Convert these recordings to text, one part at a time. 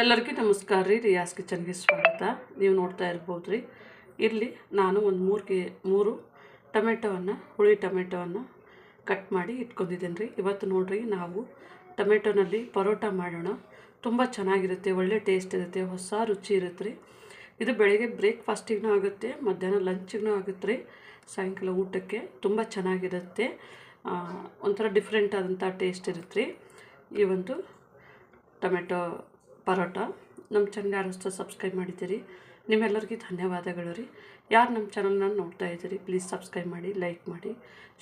ಎಲ್ಲರಿಗೂ ನಮಸ್ಕಾರ ರೀ. ರಿಯಾಸ್ ಕಿಚನ್ಗೆ ಸ್ವಾಗತ. ನೀವು ನೋಡ್ತಾ ಇರ್ಬೋದು ರೀ ಇಲ್ಲಿ ನಾನು ಒಂದು ಮೂರು ಕೆ ಮೂರು ಟೊಮೆಟೊವನ್ನು, ಹುಳಿ ಟೊಮೆಟೊವನ್ನು ಕಟ್ ಮಾಡಿ ಇಟ್ಕೊಂಡಿದ್ದೇನೆ ರೀ. ಇವತ್ತು ನೋಡ್ರಿ, ನಾವು ಟೊಮೆಟೊನಲ್ಲಿ ಪರೋಟ ಮಾಡೋಣ. ತುಂಬ ಚೆನ್ನಾಗಿರುತ್ತೆ, ಒಳ್ಳೆ ಟೇಸ್ಟ್ ಇರುತ್ತೆ, ಹೊಸ ರುಚಿ ಇರುತ್ತೆ ರೀ. ಇದು ಬೆಳಗ್ಗೆ ಬ್ರೇಕ್ಫಾಸ್ಟಿಗೂ ಆಗುತ್ತೆ, ಮಧ್ಯಾಹ್ನ ಲಂಚಿಗೂ ಆಗುತ್ತೆ ರೀ. ಸಾಯಂಕಾಲ ಊಟಕ್ಕೆ ತುಂಬ ಚೆನ್ನಾಗಿರುತ್ತೆ. ಒಂಥರ ಡಿಫ್ರೆಂಟ್ ಆದಂಥ ಟೇಸ್ಟ್ ಇರುತ್ತೆ ರೀ. ಈ ಒಂದು ಟೊಮೆಟೊ ಪರೋಟ. ನಮ್ಮ ಚಾನಲ್ ಯಾರು ಹೊಸ ಸಬ್ಸ್ಕ್ರೈಬ್ ಮಾಡಿದ್ದೀರಿ, ನಿಮ್ಮೆಲ್ಲರಿಗೂ ಧನ್ಯವಾದಗಳು ರೀ. ಯಾರು ನಮ್ಮ ಚಾನಲ್ನ ನೋಡ್ತಾ ಇದ್ದೀರಿ ಪ್ಲೀಸ್ ಸಬ್ಸ್ಕ್ರೈಬ್ ಮಾಡಿ ಲೈಕ್ ಮಾಡಿ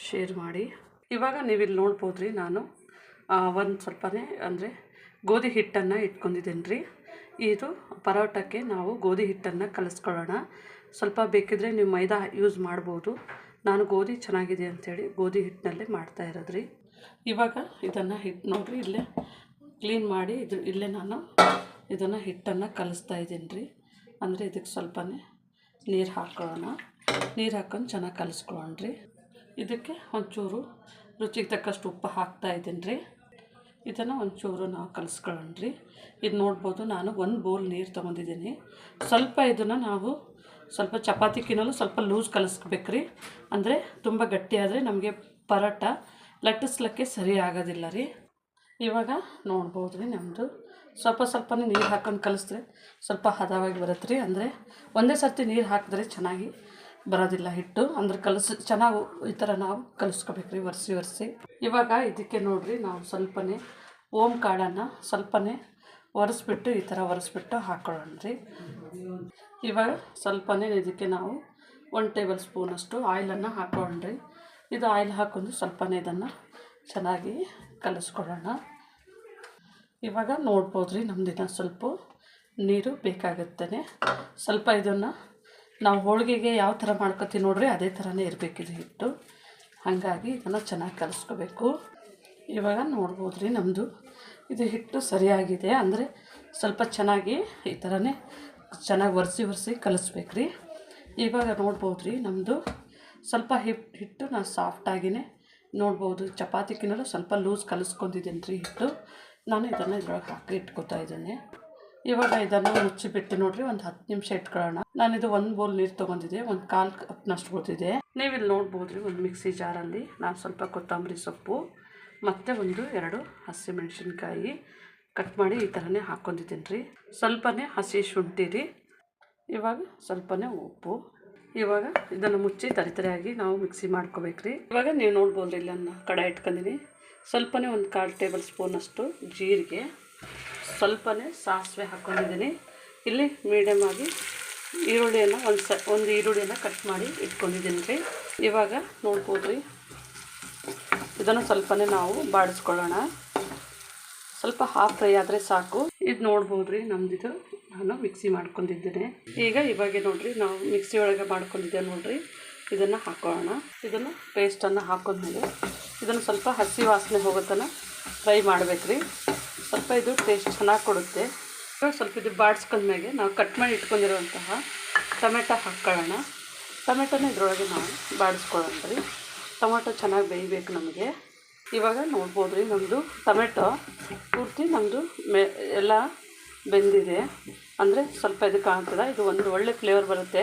ಶೇರ್ ಮಾಡಿ. ಇವಾಗ ನೀವು ಇಲ್ಲಿ ನೋಡ್ಬೋದು ರೀ ನಾನು ಒಂದು ಸ್ವಲ್ಪನೇ ಅಂದರೆ ಗೋಧಿ ಹಿಟ್ಟನ್ನು ಇಟ್ಕೊಂಡಿದ್ದೀನಿ ರೀ. ಇದು ಪರೋಟಕ್ಕೆ ನಾವು ಗೋಧಿ ಹಿಟ್ಟನ್ನು ಕಲಿಸ್ಕೊಳ್ಳೋಣ. ಸ್ವಲ್ಪ ಬೇಕಿದ್ರೆ ನೀವು ಮೈದಾ ಯೂಸ್ ಮಾಡ್ಬೋದು. ನಾನು ಗೋಧಿ ಚೆನ್ನಾಗಿದೆ ಅಂಥೇಳಿ ಗೋಧಿ ಹಿಟ್ಟಿನಲ್ಲೇ ಮಾಡ್ತಾ ಇರೋದ್ರಿ ಇವಾಗ ಇದನ್ನು ಹಿಟ್ಟು ನೋಡಿರಿ ಇಲ್ಲೇ ಕ್ಲೀನ್ ಮಾಡಿ ಇದು ಇಲ್ಲೇ ನಾನು ಇದನ್ನು ಹಿಟ್ಟನ್ನು ಕಲಿಸ್ತಾ ಇದ್ದೀನಿ ರೀ. ಅಂದರೆ ಇದಕ್ಕೆ ಸ್ವಲ್ಪನೇ ನೀರು ಹಾಕ್ಕೊಳ್ಳೋಣ ನೀರು ಹಾಕೊಂಡು ಚೆನ್ನಾಗಿ ಕಲಿಸ್ಕೊಳ್ಳೋಣ ರೀ. ಇದಕ್ಕೆ ಒಂಚೂರು ರುಚಿಗೆ ತಕ್ಕಷ್ಟು ಉಪ್ಪು ಹಾಕ್ತಾ ಇದ್ದೀನಿ ರೀ. ಇದನ್ನು ಒಂಚೂರು ನಾವು ಕಲಿಸ್ಕೊಳ್ಳೋಣ ರೀ. ಇದು ನೋಡ್ಬೋದು ನಾನು ಒಂದು ಬೌಲ್ ನೀರು ತೊಗೊಂಡಿದ್ದೀನಿ. ಸ್ವಲ್ಪ ಇದನ್ನು ನಾವು ಸ್ವಲ್ಪ ಚಪಾತಿಕಿನಲ್ಲೂ ಸ್ವಲ್ಪ ಲೂಸ್ ಕಲಿಸ್ಬೇಕು ರೀ. ಅಂದರೆ ತುಂಬ ಗಟ್ಟಿಯಾದರೆ ನಮಗೆ ಪರೋಟ ಲಟ್ಟಿಸ್ಲಿಕ್ಕೆ ಸರಿ ಆಗೋದಿಲ್ಲ ರೀ. ಇವಾಗ ನೋಡ್ಬೋದು ರೀ ನಮ್ಮದು ಸ್ವಲ್ಪ ಸ್ವಲ್ಪನೇ ನೀರು ಹಾಕೊಂಡು ಕಲಿಸ್ರಿ ಸ್ವಲ್ಪ ಹದವಾಗಿ ಬರುತ್ತೆ ರೀ ಅಂದರೆ ಒಂದೇ ಸರ್ತಿ ನೀರು ಹಾಕಿದ್ರೆ ಚೆನ್ನಾಗಿ ಬರೋದಿಲ್ಲ ಹಿಟ್ಟು. ಅಂದ್ರೆ ಕಲಸಿ, ಚೆನ್ನಾಗಿ ಈ ಥರ ನಾವು ಕಲಿಸ್ಕೋಬೇಕು ರೀ ಒರೆಸಿ ಒರೆಸಿ. ಇವಾಗ ಇದಕ್ಕೆ ನೋಡಿರಿ ನಾವು ಸ್ವಲ್ಪನೇ ಓಮ್ ಕಾಳನ್ನು ಸ್ವಲ್ಪನೇ ಒರೆಸ್ಬಿಟ್ಟು ಈ ಥರ ಒರೆಸ್ಬಿಟ್ಟು ಹಾಕೊಳ್ಳೋಣ ರೀ. ಇವಾಗ ಸ್ವಲ್ಪನೇ ಇದಕ್ಕೆ ನಾವು ಒನ್ ಟೇಬಲ್ ಸ್ಪೂನಷ್ಟು ಆಯಿಲನ್ನು ಹಾಕ್ಕೊಂಡ್ರಿ ಇದು ಆಯಿಲ್ ಹಾಕೊಂಡು ಸ್ವಲ್ಪನೇ ಇದನ್ನು ಚೆನ್ನಾಗಿ ಕಲಿಸ್ಕೊಳ್ಳೋಣ. ಇವಾಗ ನೋಡ್ಬೋದು ರೀ ನಮ್ದಿನ ಸ್ವಲ್ಪ ನೀರು ಬೇಕಾಗುತ್ತೆ ಸ್ವಲ್ಪ ಇದನ್ನು ನಾವು ಹೋಳಿಗೆಗೆ ಯಾವ ಥರ ಮಾಡ್ಕೊತೀವಿ ನೋಡ್ರಿ ಅದೇ ಥರನೇ ಇರಬೇಕಿದೆ ಹಿಟ್ಟು. ಹಾಗಾಗಿ ಇದನ್ನು ಚೆನ್ನಾಗಿ ಕಲಿಸ್ಕೋಬೇಕು. ಇವಾಗ ನೋಡ್ಬೋದು ರೀ ನಮ್ಮದು ಇದು ಹಿಟ್ಟು ಸರಿಯಾಗಿದೆ ಅಂದರೆ ಸ್ವಲ್ಪ ಚೆನ್ನಾಗಿ ಈ ಥರನೇ ಚೆನ್ನಾಗಿ ಒರೆಸಿ ಒರೆಸಿ ಕಲಿಸ್ಬೇಕು ರೀ ಇವಾಗ ನೋಡ್ಬೋದು ರೀ ನಮ್ಮದು ಸ್ವಲ್ಪ ಹಿಟ್ ಹಿಟ್ಟು ನಾನು ಸಾಫ್ಟಾಗಿಯೇ ನೋಡ್ಬೋದು. ಚಪಾತಿಕ್ಕಿನಲ್ಲೂ ಸ್ವಲ್ಪ ಲೂಸ್ ಕಲಿಸ್ಕೊಂಡಿದ್ದೀನಿ ರೀ ಹಿಟ್ಟು. ನಾನು ಇದನ್ನು ಇದ್ರೊಳಗೆ ಹಾಕಿ ಇಟ್ಕೊತಾ ಇದ್ದೀನಿ ಇವಾಗ ಇದನ್ನು ಮುಚ್ಚಿಬಿಟ್ಟು ನೋಡ್ರಿ ಒಂದು ಹತ್ತು ನಿಮಿಷ ಇಟ್ಕೊಳ್ಳೋಣ. ನಾನಿದು ಒಂದು ಬೌಲ್ ನೀರು ತೊಗೊಂಡಿದ್ದೆ, ಒಂದು ಕಾಲು ಕಪ್ನಷ್ಟು ಗೊತ್ತಿದೆ ನೀವು ಇಲ್ಲಿ ನೋಡ್ಬೋದು ರೀ ಒಂದು ಮಿಕ್ಸಿ ಜಾರಲ್ಲಿ ನಾನು ಸ್ವಲ್ಪ ಕೊತ್ತಂಬರಿ ಸೊಪ್ಪು, ಮತ್ತು ಒಂದು ಎರಡು ಹಸಿಮೆಣಸಿನ್ಕಾಯಿ ಕಟ್ ಮಾಡಿ ಈ ಥರನೇ ಹಾಕ್ಕೊಂಡಿದ್ದೀನಿ ರೀ ಸ್ವಲ್ಪನೇ ಹಸಿ ಶುಂಠಿ ರೀ ಇವಾಗ ಸ್ವಲ್ಪನೇ ಉಪ್ಪು. ಇವಾಗ ಇದನ್ನು ಮುಚ್ಚಿ ತರಿತರಿಯಾಗಿ ನಾವು ಮಿಕ್ಸಿ ಮಾಡ್ಕೋಬೇಕು ರೀ ಇವಾಗ ನೀವು ನೋಡ್ಬೋದು ರೀ ಇಲ್ಲ ನಾನು ಕಡೆ ಇಟ್ಕೊಂಡಿನಿ. ಸ್ವಲ್ಪನೇ ಒಂದು ಕಾಲು ಟೇಬಲ್ ಸ್ಪೂನಷ್ಟು ಜೀರಿಗೆ, ಸ್ವಲ್ಪನೇ ಸಾಸಿವೆ ಹಾಕ್ಕೊಂಡಿದ್ದೀನಿ. ಇಲ್ಲಿ ಮೀಡಿಯಮ್ ಆಗಿ ಈರುಳ್ಳಿಯನ್ನು ಒಂದು ಸ, ಒಂದು ಈರುಳ್ಳಿಯನ್ನು ಕಟ್ ಮಾಡಿ ಇಟ್ಕೊಂಡಿದ್ದೀನಿ ರೀ. ಇವಾಗ ನೋಡ್ಬೋದು ರೀ ಇದನ್ನು ಸ್ವಲ್ಪನೇ ನಾವು ಬಾಡಿಸ್ಕೊಳ್ಳೋಣ. ಸ್ವಲ್ಪ ಹಾಫ್ ಫ್ರೈ ಆದರೆ ಸಾಕು. ಇದು ನೋಡ್ಬೋದು ರೀ ನಮ್ದಿದು ನಾನು ಮಿಕ್ಸಿ ಮಾಡ್ಕೊಂಡಿದ್ದೇನೆ. ಈಗ ಇವಾಗ ನೋಡಿರಿ, ನಾವು ಮಿಕ್ಸಿ ಒಳಗೆ ಮಾಡ್ಕೊಂಡಿದ್ದೆ ನೋಡಿರಿ. ಇದನ್ನು ಹಾಕೋಣ. ಇದನ್ನು ಪೇಸ್ಟನ್ನು ಹಾಕೊಂಡ್ಮೇಲೆ ಇದನ್ನು ಸ್ವಲ್ಪ ಹಸಿ ವಾಸನೆ ಹೋಗೋ ತನಕ ಫ್ರೈ ಮಾಡಬೇಕು ರೀ ಸ್ವಲ್ಪ ಇದು ಟೇಸ್ಟ್ ಚೆನ್ನಾಗಿ ಕೊಡುತ್ತೆ. ಸ್ವಲ್ಪ ಇದು ಬಾಡಿಸ್ಕೊಂಡ್ಮೇಲೆ ನಾವು ಕಟ್ ಮಾಡಿ ಇಟ್ಕೊಂಡಿರುವಂತಹ ಟೊಮೆಟೊ ಹಾಕ್ಕೊಳ್ಳೋಣ ಟೊಮೆಟೊನ ಇದ್ರೊಳಗೆ ನಾವು ಬಾಡಿಸ್ಕೊಳ್ಳೋಣ ರೀ ಟೊಮೆಟೊ ಚೆನ್ನಾಗಿ ಬೇಯಬೇಕು ನಮಗೆ. ಇವಾಗ ನೋಡ್ಬೋದು ರೀ ನಮ್ಮದು ಟೊಮೆಟೊ ಪೂರ್ತಿ ನಮ್ಮದು ಮೆ, ಎಲ್ಲ ಬೆಂದಿದೆ. ಅಂದರೆ ಸ್ವಲ್ಪ ಇದು ಕಾಣ್ತದೆ ಇದು ಒಂದು ಒಳ್ಳೆ ಫ್ಲೇವರ್ ಬರುತ್ತೆ.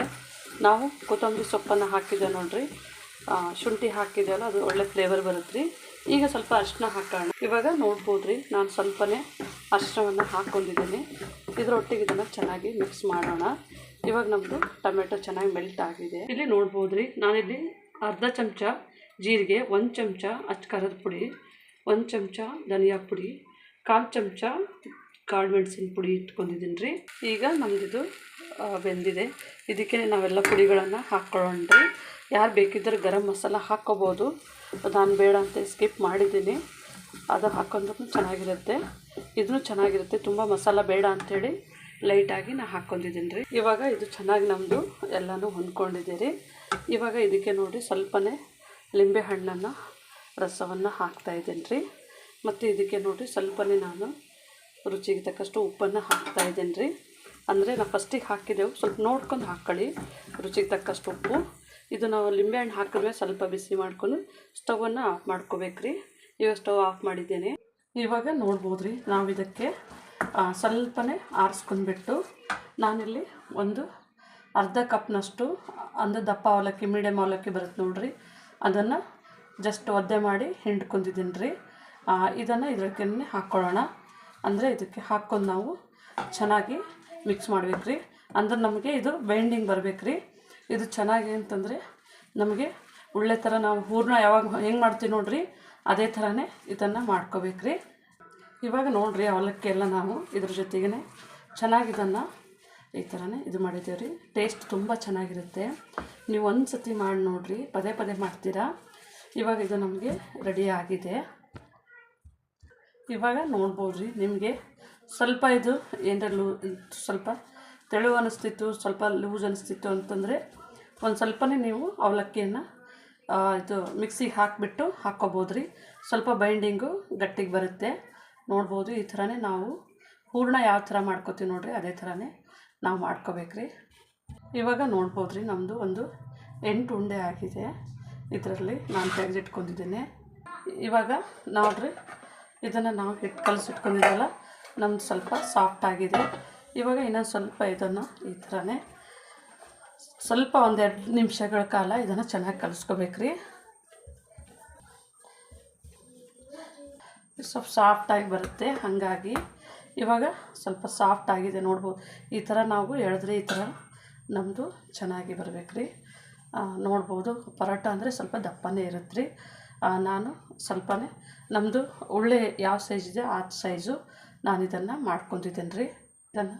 ನಾವು ಕೊತ್ತಂಬರಿ ಸೊಪ್ಪನ್ನು ಹಾಕಿದೆ ನೋಡ್ರಿ. ಶುಂಠಿ ಹಾಕಿದೆಯಲ್ಲ, ಅದು ಒಳ್ಳೆ ಫ್ಲೇವರ್ ಬರುತ್ತೆ. ರೀ ಈಗ ಸ್ವಲ್ಪ ಅರಿಶಿನ ಹಾಕೋಣ. ಇವಾಗ ನೋಡ್ಬೋದು ರೀ ನಾನು ಸ್ವಲ್ಪನೇ ಅರಿಶಿನವನ್ನು ಹಾಕ್ಕೊಂಡಿದ್ದೀನಿ. ಇದರೊಟ್ಟಿಗೆ ಇದನ್ನು ಚೆನ್ನಾಗಿ ಮಿಕ್ಸ್ ಮಾಡೋಣ. ಇವಾಗ ನಮ್ಮದು ಟೊಮೆಟೊ ಚೆನ್ನಾಗಿ ಮೆಲ್ಟ್ ಆಗಿದೆ. ಇಲ್ಲಿ ನೋಡ್ಬೋದು ರೀ ನಾನಿಲ್ಲಿ ಅರ್ಧ ಚಮಚ ಜೀರಿಗೆ, ಒಂದು ಚಮಚ ಅಚ್ಕಾರದ ಪುಡಿ, ಒಂದು ಚಮಚ ಧನಿಯಾ ಪುಡಿ, ಕಾಲು ಚಮಚ ಕಾಳು ಮೆಣಸಿನ ಪುಡಿ ಇಟ್ಕೊಂಡಿದ್ದೀನಿ ರೀ ಈಗ ನಮ್ಮದಿದು ಬೆಂದಿದೆ. ಇದಕ್ಕೆ ನಾವೆಲ್ಲ ಪುಡಿಗಳನ್ನು ಹಾಕ್ಕೊಳ್ಳೋಣ ರೀ ಯಾರು ಬೇಕಿದ್ದರೆ ಗರಂ ಮಸಾಲ ಹಾಕ್ಕೋಬೋದು. ನಾನು ಬೇಡ ಅಂತ ಸ್ಕಿಪ್ ಮಾಡಿದ್ದೀನಿ. ಅದು ಹಾಕೊಂಡ್ರೂ ಚೆನ್ನಾಗಿರುತ್ತೆ. ಇದನ್ನು ಚೆನ್ನಾಗಿರುತ್ತೆ. ತುಂಬ ಮಸಾಲ ಬೇಡ ಅಂಥೇಳಿ ಲೈಟಾಗಿ ನಾನು ಹಾಕ್ಕೊಂಡಿದ್ದೀನಿ ರೀ. ಇವಾಗ ಇದು ಚೆನ್ನಾಗಿ ನಮ್ಮದು ಎಲ್ಲನೂ ಹೊಂದ್ಕೊಂಡಿದ್ದೀರಿ. ಇವಾಗ ಇದಕ್ಕೆ ನೋಡಿ ಸ್ವಲ್ಪನೇ ಲಿಂಬೆ ಹಣ್ಣನ್ನು, ರಸವನ್ನು ಹಾಕ್ತಾ ಇದ್ದೀನಿ ರೀ. ಮತ್ತು ಇದಕ್ಕೆ ನೋಡಿ ಸ್ವಲ್ಪನೇ ನಾನು ರುಚಿಗೆ ತಕ್ಕಷ್ಟು ಉಪ್ಪನ್ನು ಹಾಕ್ತಾ ಇದ್ದೀನಿ ರೀ. ಅಂದರೆ ನಾವು ಫಸ್ಟಿಗೆ ಹಾಕಿದೆವು. ಸ್ವಲ್ಪ ನೋಡ್ಕೊಂಡು ಹಾಕ್ಕೊಳ್ಳಿ ರುಚಿಗೆ ತಕ್ಕಷ್ಟು ಉಪ್ಪು. ಇದು ನಾವು ಲಿಂಬೆಹಣ್ಣು ಹಾಕಿದ್ಮೇಲೆ ಸ್ವಲ್ಪ ಬಿಸಿ ಮಾಡ್ಕೊಂಡು ಸ್ಟವನ್ನು ಆಫ್ ಮಾಡ್ಕೋಬೇಕ್ರಿ. ಇವಾಗ ಸ್ಟವ್ ಆಫ್ ಮಾಡಿದ್ದೇನೆ. ಇವಾಗ ನೋಡ್ಬೋದು ರೀ ನಾವು ಇದಕ್ಕೆ ಸ್ವಲ್ಪನೇ ಆರಿಸ್ಕೊಂಡ್ಬಿಟ್ಟು ನಾನಿಲ್ಲಿ ಒಂದು ಅರ್ಧ ಕಪ್ನಷ್ಟು ಅಂದರೆ ದಪ್ಪ ಅವಲಕ್ಕಿ ಮೀಡಿಯಮ್ ಅವಲಕ್ಕಿ ಬರುತ್ತೆ ನೋಡ್ರಿ. ಅದನ್ನು ಜಸ್ಟ್ ಒದ್ದೆ ಮಾಡಿ ಹಿಂಡ್ಕೊಂಡಿದ್ದೀನಿ ರೀ ಇದನ್ನು ಇದಕ್ಕೆ ಹಾಕ್ಕೊಳ್ಳೋಣ. ಅಂದರೆ ಇದಕ್ಕೆ ಹಾಕ್ಕೊಂಡು ನಾವು ಚೆನ್ನಾಗಿ ಮಿಕ್ಸ್ ಮಾಡ್ಬೇಕು ರೀ ಅಂದ್ರೆ ನಮಗೆ ಇದು ಬೈಂಡಿಂಗ್ ಬರ್ಬೇಕು ಇದು ಚೆನ್ನಾಗಿ ಅಂತಂದರೆ ನಮಗೆ ಒಳ್ಳೆ ಥರ ನಾವು ಹೂರ್ಣ ಯಾವಾಗ ಹೆಂಗೆ ಮಾಡ್ತೀವಿ ನೋಡ್ರಿ? ಅದೇ ಥರನೇ ಇದನ್ನು ಮಾಡ್ಕೋಬೇಕು ರೀ ಇವಾಗ ನೋಡ್ರಿ ಅವಲಕ್ಕಿ ಎಲ್ಲ ನಾವು ಇದ್ರ ಜೊತೆಗೇ ಚೆನ್ನಾಗಿ ಇದನ್ನು ಈ ಥರನೇ ಇದು ಮಾಡಿದ್ದೀವಿ ರೀ ಟೇಸ್ಟ್ ತುಂಬ ಚೆನ್ನಾಗಿರುತ್ತೆ. ನೀವು ಒಂದು ಸತಿ ಮಾಡಿ ನೋಡಿರಿ, ಪದೇ ಪದೇ ಮಾಡ್ತೀರಾ? ಇವಾಗ ಇದು ನಮಗೆ ರೆಡಿ ಆಗಿದೆ. ಇವಾಗ ನೋಡ್ಬೋದು ರೀ ನಿಮಗೆ ಸ್ವಲ್ಪ ಇದು ಏನಾರ ಲೂ ಸ್ವಲ್ಪ ತೆಳು ಅನ್ನಿಸ್ತಿತ್ತು ಸ್ವಲ್ಪ ಲೂಸ್ ಅನ್ನಿಸ್ತಿತ್ತು ಅಂತಂದರೆ ಒಂದು ಸ್ವಲ್ಪನೇ ನೀವು ಅವಲಕ್ಕಿಯನ್ನು ಇದು ಮಿಕ್ಸಿಗೆ ಹಾಕಿಬಿಟ್ಟು ಹಾಕ್ಕೋಬೋದು ರೀ ಸ್ವಲ್ಪ ಬೈಂಡಿಂಗು ಗಟ್ಟಿಗೆ ಬರುತ್ತೆ. ನೋಡ್ಬೋದು ಈ ಥರನೇ ನಾವು ಹೂರ್ಣ ಯಾವ ಥರ ಮಾಡ್ಕೋತೀವಿ ನೋಡಿರಿ, ಅದೇ ಥರನೇ ನಾವು ಮಾಡ್ಕೋಬೇಕ್ರಿ. ಇವಾಗ ನೋಡ್ಬೋದು ರೀ ನಮ್ಮದು ಒಂದು ಎಂಟು ಉಂಡೆ ಆಗಿದೆ. ಇದರಲ್ಲಿ ನಾನು ತೆಗೆದಿಟ್ಕೊಂಡಿದ್ದೇನೆ. ಇವಾಗ ನೋಡ್ರಿ, ಇದನ್ನು ನಾವು ಹಿಟ್ಟು ಕಲಸಿಟ್ಕೊಂಡಿದ್ದಲ್ಲ, ನಮ್ದು ಸ್ವಲ್ಪ ಸಾಫ್ಟ್ ಆಗಿದೆ. ಇವಾಗ ಇನ್ನೊಂದು ಸ್ವಲ್ಪ ಇದನ್ನು ಈ ಥರನೇ ಸ್ವಲ್ಪ ಒಂದೆರಡು ನಿಮಿಷಗಳ ಕಾಲ ಇದನ್ನು ಚೆನ್ನಾಗಿ ಕಲಿಸ್ಕೋಬೇಕ್ರಿ. ಸ್ವಲ್ಪ ಸಾಫ್ಟಾಗಿ ಬರುತ್ತೆ, ಹಾಗಾಗಿ ಇವಾಗ ಸ್ವಲ್ಪ ಸಾಫ್ಟ್ ಆಗಿದೆ ನೋಡ್ಬೋದು. ಈ ಥರ ನಾವು ಎಳೆದ್ರೆ ಈ ಥರ ನಮ್ಮದು ಚೆನ್ನಾಗಿ ಬರಬೇಕ್ರಿ. ನೋಡ್ಬೋದು, ಪರೋಟ ಅಂದರೆ ಸ್ವಲ್ಪ ದಪ್ಪನೇ ಇರುತ್ತೆ ರೀ ನಾನು ಸ್ವಲ್ಪನೇ ನಮ್ಮದು ಉಳ್ಳೆ ಯಾವ ಸೈಜ್ ಇದೆ ಆ ಸೈಜು ನಾನು ಇದನ್ನು ಮಾಡ್ಕೊತಿದ್ದೇನೆ ರೀ ಇದನ್ನು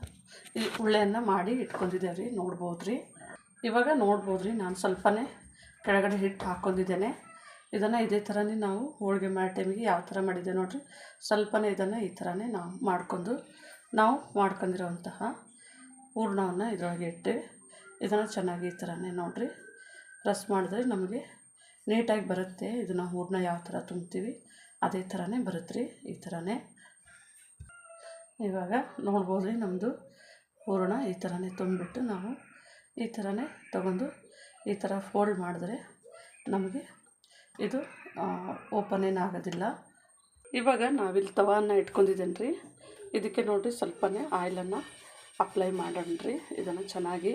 ಈ ಉಳ್ಳೆಯನ್ನು ಮಾಡಿ ಇಟ್ಕೊಂಡಿದ್ದೇವೆ ರೀ ನೋಡ್ಬೋದು ರೀ ಇವಾಗ ನೋಡ್ಬೋದು ರೀ ನಾನು ಸ್ವಲ್ಪನೇ ಕೆಳಗಡೆ ಹಿಟ್ಟು ಹಾಕ್ಕೊಂಡಿದ್ದೇನೆ. ಇದನ್ನು ಇದೇ ಥರನೇ ನಾವು ಹೋಳಿಗೆ ಮಾಡೋ ಟೈಮಿಗೆ ಯಾವ ಥರ ಮಾಡಿದ್ದೆ ನೋಡಿರಿ, ಸ್ವಲ್ಪನೇ ಇದನ್ನು ಈ ಥರನೇ ನಾವು ಮಾಡ್ಕೊಂಡು, ನಾವು ಮಾಡ್ಕೊಂಡಿರೋವಂತಹ ಹೂರ್ಣವನ್ನು ಇದರೊಳಗೆ ಇಟ್ಟು, ಇದನ್ನು ಚೆನ್ನಾಗಿ ಈ ಥರನೇ ನೋಡಿರಿ. ಪ್ರೆಸ್ ಮಾಡಿದ್ರೆ ನಮಗೆ ನೀಟಾಗಿ ಬರುತ್ತೆ ಇದನ್ನು ಹೂರ್ಣ ಯಾವ ಥರ ತುಂಬ್ತೀವಿ, ಅದೇ ಥರನೇ ಬರುತ್ತೆ ರೀ ಈ ಥರನೇ ಇವಾಗ ನೋಡ್ಬೋದು ರೀ ನಮ್ಮದು ಹೂರಣ ಈ ಥರನೇ ತುಂಬಿಟ್ಟು ನಾವು ಈ ಥರನೇ ತಗೊಂಡು ಈ ಥರ ಫೋಲ್ಡ್ ಮಾಡಿದ್ರೆ ನಮಗೆ ಇದು ಓಪನ್ ಏನಾಗೋದಿಲ್ಲ ಇವಾಗ ನಾವಿಲ್ಲಿ ತವಾನ ಇಟ್ಕೊಂಡಿದ್ದೇನೆ ರೀ. ಇದಕ್ಕೆ ನೋಡಿರಿ ಸ್ವಲ್ಪನೇ ಆಯಿಲನ್ನು ಅಪ್ಲೈ ಮಾಡೋಣ ರೀ. ಇದನ್ನು ಚೆನ್ನಾಗಿ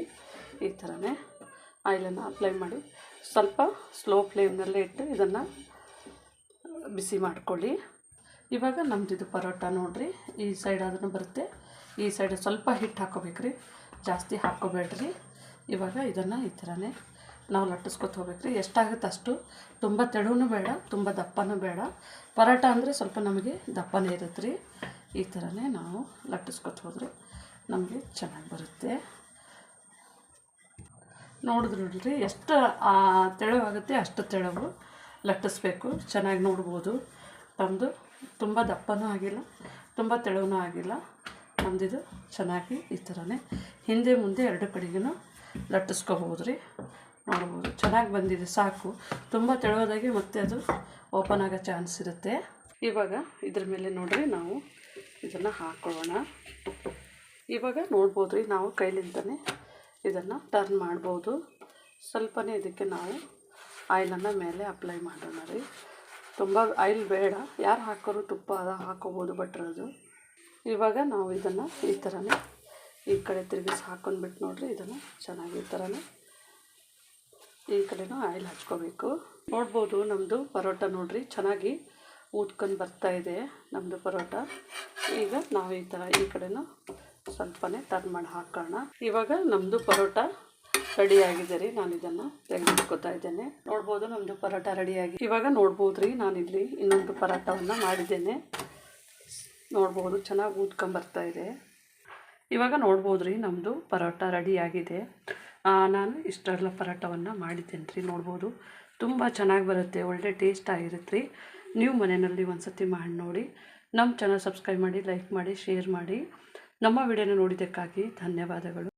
ಈ ಥರನೇ ಆಯಿಲನ್ನು ಅಪ್ಲೈ ಮಾಡಿ ಸ್ವಲ್ಪ ಸ್ಲೋ ಫ್ಲೇಮ್ನಲ್ಲೇ ಇಟ್ಟು ಇದನ್ನು ಬಿಸಿ ಮಾಡ್ಕೊಳ್ಳಿ. ಇವಾಗ ನಮ್ದು ಇದು ಪರೋಟ ನೋಡಿರಿ. ಈ ಸೈಡ್ ಅದನ್ನು ಬರುತ್ತೆ. ಈ ಸೈಡ್ ಸ್ವಲ್ಪ ಹಿಟ್ಟು ಹಾಕೋಬೇಕ್ರಿ ಜಾಸ್ತಿ ಹಾಕ್ಕೋಬೇಡ್ರಿ. ಇವಾಗ ಇದನ್ನು ಈ ಥರನೇ ನಾವು ಲಟ್ಟಿಸ್ಕೊತ ಹೋಗ್ಬೇಕ್ರಿ. ಎಷ್ಟಾಗುತ್ತೆ ಅಷ್ಟು? ತುಂಬ ತೆಳುವೂ ಬೇಡ, ತುಂಬ ದಪ್ಪನೂ ಬೇಡ. ಪರೋಟ ಅಂದರೆ ಸ್ವಲ್ಪ ನಮಗೆ ದಪ್ಪನೇ ಇರುತ್ತೆ ರೀ ಈ ಥರನೇ ನಾವು ಲಟ್ಟಿಸ್ಕೊತ ಹೋದರೆ ನಮಗೆ ಚೆನ್ನಾಗಿ ಬರುತ್ತೆ. ನೋಡಿದ್ರು ಎಷ್ಟು ತೆಳುವಾಗುತ್ತೆ ಅಷ್ಟು ತೆಳವು ಲಟ್ಟಿಸ್ಬೇಕು. ಚೆನ್ನಾಗಿ ನೋಡ್ಬೋದು. ನಮ್ಮದು ತುಂಬ ದಪ್ಪನೂ ಆಗಿಲ್ಲ, ತುಂಬ ತೆಳುವೂ ಆಗಿಲ್ಲ. ನಮ್ಮದಿದು ಚೆನ್ನಾಗಿ ಈ ಥರನೇ ಹಿಂದೆ ಮುಂದೆ ಎರಡು ಕಡೆಗೂ ಲಟ್ಟಿಸ್ಕೋಬೋದು ರೀ ನೋಡ್ಬೋದು. ಚೆನ್ನಾಗಿ ಬಂದಿದೆ, ಸಾಕು. ತುಂಬ ತೆಳುವುದಾಗಿ ಮತ್ತೆ ಅದು ಓಪನ್ ಆಗೋ ಚಾನ್ಸ್ ಇರುತ್ತೆ. ಇವಾಗ ಇದ್ರ ಮೇಲೆ ನೋಡ್ರಿ ನಾವು ಇದನ್ನು ಹಾಕ್ಕೊಳ್ಳೋಣ ಇವಾಗ ನೋಡ್ಬೋದು ರೀ ನಾವು ಕೈಲಿಂದನೇ ಇದನ್ನು ಟರ್ನ್ ಮಾಡ್ಬೋದು. ಸ್ವಲ್ಪನೇ ಇದಕ್ಕೆ ನಾವು ಆಯಿಲನ್ನು ಮೇಲೆ ಅಪ್ಲೈ ಮಾಡೋಣ ರೀ. ತುಂಬ ಆಯಿಲ್ ಬೇಡ. ಯಾರು ಹಾಕೋರು ತುಪ್ಪ ಅದ ಹಾಕೋಬೋದು ಬಟ್ರದು ಇವಾಗ ನಾವು ಇದನ್ನು ಈ ಥರನೇ ಈ ಕಡೆ ತಿರುಗಿಸಿ ಹಾಕೊಂಡ್ಬಿಟ್ಟು ನೋಡ್ರಿ, ಇದನ್ನು ಚೆನ್ನಾಗಿ ಈ ಥರನೇ ಈ ಕಡೆನೂ ಆಯಿಲ್ ಹಚ್ಕೋಬೇಕು. ನೋಡ್ಬೋದು ನಮ್ಮದು ಪರೋಟ ನೋಡ್ರಿ, ಚೆನ್ನಾಗಿ ಊದ್ಕೊಂಡು ಬರ್ತಾ ಇದೆ ನಮ್ಮದು ಪರೋಟ. ಈಗ ನಾವು ಈ ಥರ ಈ ಕಡೆನೂ ಸ್ವಲ್ಪನೇ ಟರ್ನ್ ಮಾಡಿ ಹಾಕೋಣ. ಇವಾಗ ನಮ್ಮದು ಪರೋಟ ರೆಡಿ ಆಗಿದೆ ರೀ, ನಾನು ಇದನ್ನು ತೆಗೆದಿಟ್ಕೋತಾ ಇದ್ದೇನೆ. ನೋಡ್ಬೋದು ನಮ್ಮದು ಪರೋಟ ರೆಡಿಯಾಗಿ ಇವಾಗ ನೋಡ್ಬೋದು ರೀ ನಾನಿಲ್ಲಿ ಇನ್ನೊಂದು ಪರೋಟವನ್ನು ಮಾಡಿದ್ದೇನೆ. ನೋಡ್ಬೋದು ಚೆನ್ನಾಗಿ ಊದ್ಕೊಂಬರ್ತಾ ಇದೆ. ಇವಾಗ ನೋಡ್ಬೋದು ರೀ ನಮ್ಮದು ಪರೋಟ ರೆಡಿಯಾಗಿದೆ. ನಾನು ಇಷ್ಟೆಲ್ಲ ಪರೋಟವನ್ನು ಮಾಡಿದ್ದೇನೆ ರೀ ನೋಡ್ಬೋದು. ತುಂಬ ಚೆನ್ನಾಗಿ ಬರುತ್ತೆ, ಒಳ್ಳೆ ಟೇಸ್ಟ್ ಆಗಿರುತ್ತೆ. ರೀ ನೀವು ಮನೆಯಲ್ಲಿ ಒಂದು ಸತಿ ಮಾಡಿ ನೋಡಿ. ನಮ್ಮ ಚಾನಲ್ ಸಬ್ಸ್ಕ್ರೈಬ್ ಮಾಡಿ, ಲೈಕ್ ಮಾಡಿ, ಶೇರ್ ಮಾಡಿ. ನಮ್ಮ ವಿಡಿಯೋನ ನೋಡಿದ್ದಕ್ಕಾಗಿ ಧನ್ಯವಾದಗಳು.